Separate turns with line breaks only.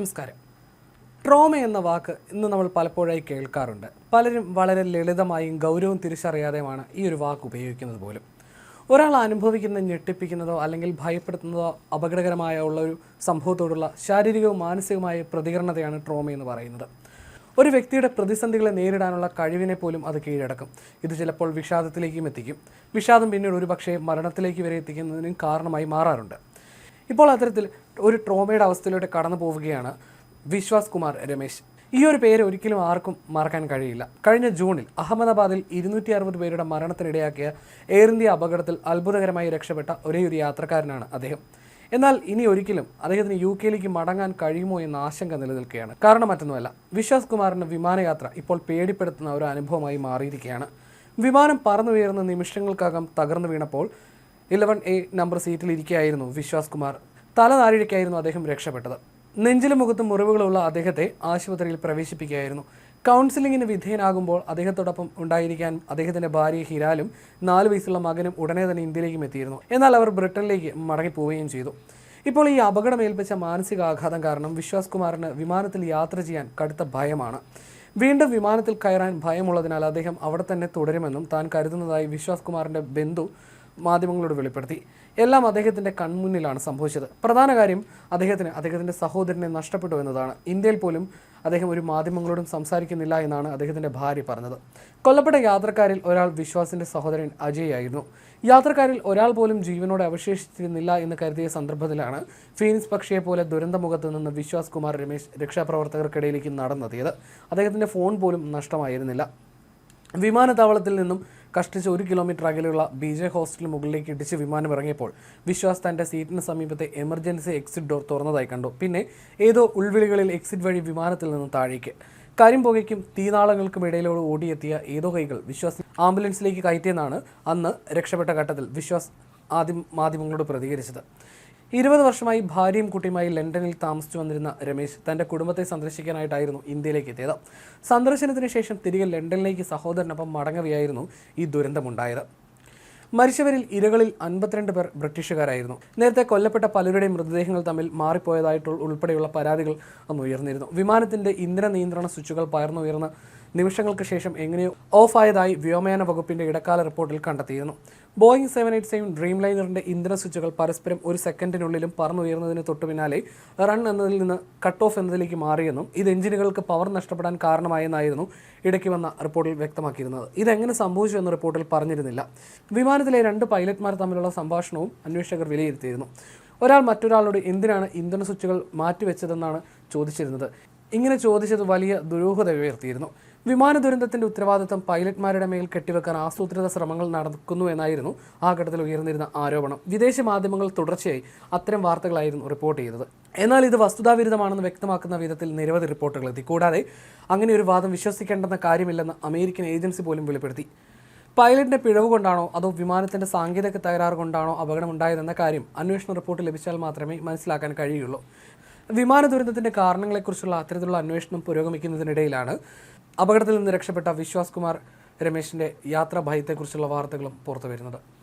നമസ്കാരം. ട്രോമ എന്ന വാക്ക് ഇന്ന് നമ്മൾ പലപ്പോഴായി കേൾക്കാറുണ്ട്. പലരും വളരെ ലളിതമായും ഗൗരവം തിരിച്ചറിയാതെയുമാണ് ഈ ഒരു വാക്ക് ഉപയോഗിക്കുന്നത് പോലും. ഒരാൾ അനുഭവിക്കുന്ന ഞെട്ടിപ്പിക്കുന്നതോ അല്ലെങ്കിൽ ഭയപ്പെടുത്തുന്നതോ അപകടകരമായ ഉള്ള ഒരു സംഭവത്തോടുള്ള ശാരീരികവും മാനസികവുമായ പ്രതികരണത്തെയാണ് ട്രോമ എന്ന് പറയുന്നത്. ഒരു വ്യക്തിയുടെ പ്രതിസന്ധികളെ നേരിടാനുള്ള കഴിവിനെ പോലും അത് കീഴടക്കും. ഇത് ചിലപ്പോൾ വിഷാദത്തിലേക്കും എത്തിക്കും. വിഷാദം പിന്നീട് ഒരുപക്ഷെ മരണത്തിലേക്ക് വരെ എത്തിക്കുന്നതിനും കാരണമായി മാറാറുണ്ട്. ഇപ്പോൾ അത്തരത്തിൽ ഒരു ട്രോമയുടെ അവസ്ഥയിലൂടെ കടന്നു പോവുകയാണ് വിശ്വാസ് കുമാർ രമേശ്. ഈ ഒരു പേര് ഒരിക്കലും ആർക്കും മറക്കാൻ കഴിയില്ല. കഴിഞ്ഞ ജൂണിൽ അഹമ്മദാബാദിൽ ഇരുന്നൂറ്റി അറുപത് പേരുടെ മരണത്തിനിടയാക്കിയ എയർ ഇന്ത്യ അപകടത്തിൽ അത്ഭുതകരമായി രക്ഷപ്പെട്ട ഒരേ ഒരു യാത്രക്കാരനാണ് അദ്ദേഹം. എന്നാൽ ഇനി ഒരിക്കലും അദ്ദേഹത്തിന് യു കെയിലേക്ക് മടങ്ങാൻ കഴിയുമോ എന്ന ആശങ്ക നിലനിൽക്കുകയാണ്. കാരണം മറ്റൊന്നുമല്ല വിശ്വാസ് കുമാറിന്റെ വിമാനയാത്ര ഇപ്പോൾ പേടിപ്പെടുത്തുന്ന ഒരു അനുഭവമായി മാറിയിരിക്കുകയാണ്. വിമാനം പറന്നുയർന്ന നിമിഷങ്ങൾക്കകം തകർന്നു വീണപ്പോൾ ഇലവൻ എ നമ്പർ സീറ്റിൽ ഇരിക്കുകയായിരുന്നു വിശ്വാസ് കുമാർ. തല താഴേക്കായിരുന്നു അദ്ദേഹം രക്ഷപ്പെട്ടത്. നെഞ്ചിലും മുഖത്തും മുറിവുകളുള്ള അദ്ദേഹത്തെ ആശുപത്രിയിൽ പ്രവേശിപ്പിക്കുകയായിരുന്നു. കൗൺസിലിങ്ങിന് വിധേയനാകുമ്പോൾ അദ്ദേഹത്തോടൊപ്പം ഉണ്ടായിരിക്കാൻ അദ്ദേഹത്തിന്റെ ഭാര്യ ഹിരാലും നാല് വയസ്സുള്ള മകനും ഉടനെ തന്നെ ഇന്ത്യയിലേക്കും എത്തിയിരുന്നു. എന്നാൽ അവർ ബ്രിട്ടനിലേക്ക് മടങ്ങിപ്പോവുകയും ചെയ്തു. ഇപ്പോൾ ഈ അപകടമേൽപ്പിച്ച മാനസികാഘാതം കാരണം വിശ്വാസ് കുമാറിന് വിമാനത്തിൽ യാത്ര ചെയ്യാൻ കടുത്ത ഭയമാണ്. വീണ്ടും വിമാനത്തിൽ കയറാൻ ഭയമുള്ളതിനാൽ അദ്ദേഹം അവിടെ തന്നെ തുടരുമെന്നും താൻ കരുതുന്നതായി വിശ്വാസ് കുമാറിന്റെ ബന്ധു മാധ്യമങ്ങളോട് വെളിപ്പെടുത്തി. എല്ലാം അദ്ദേഹത്തിന്റെ കൺമുന്നിലാണ് സംഭവിച്ചത്. പ്രധാന കാര്യം അദ്ദേഹത്തിന് അദ്ദേഹത്തിന്റെ സഹോദരനെ നഷ്ടപ്പെട്ടു എന്നതാണ്. ഇന്ത്യയിൽ പോലും അദ്ദേഹം ഒരു മാധ്യമങ്ങളോടും സംസാരിക്കുന്നില്ല എന്നാണ് അദ്ദേഹത്തിന്റെ ഭാര്യ പറഞ്ഞത്. കൊല്ലപ്പെട്ട യാത്രക്കാരിൽ ഒരാൾ വിശ്വാസിന്റെ സഹോദരൻ അജയ് ആയിരുന്നു. യാത്രക്കാരിൽ ഒരാൾ പോലും ജീവനോടെ അവശേഷിച്ചിരുന്നില്ല എന്ന് കരുതിയ സന്ദർഭത്തിലാണ് ഫീനിക്സ് പക്ഷിയെ പോലെ ദുരന്തമുഖത്ത് നിന്ന് വിശ്വാസ് കുമാർ രമേശ് രക്ഷാപ്രവർത്തകർക്കിടയിലേക്ക് നടന്നെത്തിയത്. അദ്ദേഹത്തിന്റെ ഫോൺ പോലും നഷ്ടമായിരുന്നില്ല. വിമാനത്താവളത്തിൽ നിന്നും കഷ്ടിച്ച് ഒരു കിലോമീറ്റർ അകലെയുള്ള ബി ജെ ഹോസ്റ്റലിന് മുകളിലേക്ക് ഇടിച്ച് വിമാനം ഇറങ്ങിയപ്പോൾ വിശ്വാസ് തന്റെ സീറ്റിന് സമീപത്തെ എമർജൻസി എക്സിറ്റ് ഡോർ തുറന്നതായി കണ്ടു. പിന്നെ ഏതോ ഉൾവിളികളിൽ എക്സിറ്റ് വഴി വിമാനത്തിൽ നിന്ന് താഴേക്ക്. കരിമ്പുകയ്ക്കും തീനാളങ്ങൾക്കും ഇടയിലൂടെ ഓടിയെത്തിയ ഏതോ കൈകൾ വിശ്വാസ് ആംബുലൻസിലേക്ക് കയറ്റിയെന്നാണ് അന്ന് രക്ഷപ്പെട്ട ഘട്ടത്തിൽ വിശ്വാസ് ആദ്യം മാധ്യമങ്ങളോട് പ്രതികരിച്ചത്. ഇരുപത് വർഷമായി ഭാര്യയും കുട്ടിയുമായി ലണ്ടനിൽ താമസിച്ചു വന്നിരുന്ന രമേശ് തന്റെ കുടുംബത്തെ സന്ദർശിക്കാനായിട്ടായിരുന്നു ഇന്ത്യയിലേക്ക് എത്തിയത്. സന്ദർശനത്തിന് ശേഷം തിരികെ ലണ്ടനിലേക്ക് സഹോദരനൊപ്പം മടങ്ങവെയായിരുന്നു ഈ ദുരന്തമുണ്ടായത്. മരിച്ചവരിൽ ഇരകളിൽ അൻപത്തിരണ്ട് പേർ ബ്രിട്ടീഷുകാരായിരുന്നു. നേരത്തെ കൊല്ലപ്പെട്ട പലരുടെയും മൃതദേഹങ്ങൾ തമ്മിൽ മാറിപ്പോയതായിട്ടുള്ള ഉൾപ്പെടെയുള്ള പരാതികൾ അന്ന് ഉയർന്നിരുന്നു. വിമാനത്തിന്റെ ഇന്ധന നിയന്ത്രണ സ്വിച്ചുകൾ പയർന്നുയർന്ന നിമിഷങ്ങൾക്ക് ശേഷം എങ്ങനെയോ ഓഫായതായി വ്യോമയാന വകുപ്പിന്റെ ഇടക്കാല റിപ്പോർട്ടിൽ കണ്ടെത്തിയിരുന്നു. Boeing seven eight seven dream ലൈനറിന്റെ ഇന്ധന സ്വിച്ചുകൾ പരസ്പരം ഒരു സെക്കൻഡിനുള്ളിലും പറന്നുയർന്നതിന് തൊട്ടു പിന്നാലെ റൺ എന്നതിൽ നിന്ന് കട്ട് ഓഫ് എന്നതിലേക്ക് മാറിയെന്നും ഇത് എഞ്ചിനുകൾക്ക് പവർ നഷ്ടപ്പെടാൻ കാരണമായെന്നായിരുന്നു ഇടയ്ക്ക് വന്ന റിപ്പോർട്ടിൽ വ്യക്തമാക്കിയിരുന്നത്. ഇതെങ്ങനെ സംഭവിച്ചു എന്ന റിപ്പോർട്ടിൽ പറഞ്ഞിരുന്നില്ല. വിമാനത്തിലെ രണ്ട് പൈലറ്റ്മാർ തമ്മിലുള്ള സംഭാഷണവും അന്വേഷകർ വിലയിരുത്തിയിരുന്നു. ഒരാൾ മറ്റൊരാളോട് എന്തിനാണ് ഇന്ധന സ്വിച്ചുകൾ മാറ്റിവെച്ചതെന്നാണ് ചോദിച്ചിരുന്നത്. ഇങ്ങനെ ചോദിച്ചത് വലിയ ദുരൂഹത ഉയർത്തിയിരുന്നു. വിമാന ദുരന്തത്തിന്റെ ഉത്തരവാദിത്തം പൈലറ്റ്മാരുടെ മേൽ കെട്ടിവെക്കാൻ ആസൂത്രിത ശ്രമങ്ങൾ നടക്കുന്നു എന്നായിരുന്നു ആ ഘട്ടത്തിൽ ഉയർന്നിരുന്ന ആരോപണം. വിദേശ മാധ്യമങ്ങൾ തുടർച്ചയായി അത്തരം വാർത്തകളായിരുന്നു റിപ്പോർട്ട് ചെയ്തത്. എന്നാൽ ഇത് വസ്തുതാവിരുദ്ധമാണെന്ന് വ്യക്തമാക്കുന്ന വിധത്തിൽ നിരവധി റിപ്പോർട്ടുകൾ എത്തി. കൂടാതെ അങ്ങനെ ഒരു വാദം വിശ്വസിക്കേണ്ടെന്ന കാര്യമില്ലെന്ന് അമേരിക്കൻ ഏജൻസി പോലും വെളിപ്പെടുത്തി. പൈലറ്റിന്റെ പിഴവ് കൊണ്ടാണോ അതോ വിമാനത്തിന്റെ സാങ്കേതിക തകരാറ് കൊണ്ടാണോ അപകടമുണ്ടായതെന്ന കാര്യം അന്വേഷണ റിപ്പോർട്ട് ലഭിച്ചാൽ മാത്രമേ മനസ്സിലാക്കാൻ കഴിയുള്ളൂ. വിമാന ദുരന്തത്തിന്റെ കാരണങ്ങളെക്കുറിച്ചുള്ള അത്തരത്തിലുള്ള അന്വേഷണം പുരോഗമിക്കുന്നതിനിടയിലാണ് അപകടത്തിൽ നിന്ന് രക്ഷപ്പെട്ട വിശ്വാസ് കുമാർ രമേശിന്റെ യാത്രാ ഭയത്തെക്കുറിച്ചുള്ള വാർത്തകളും പുറത്തു വരുന്നത്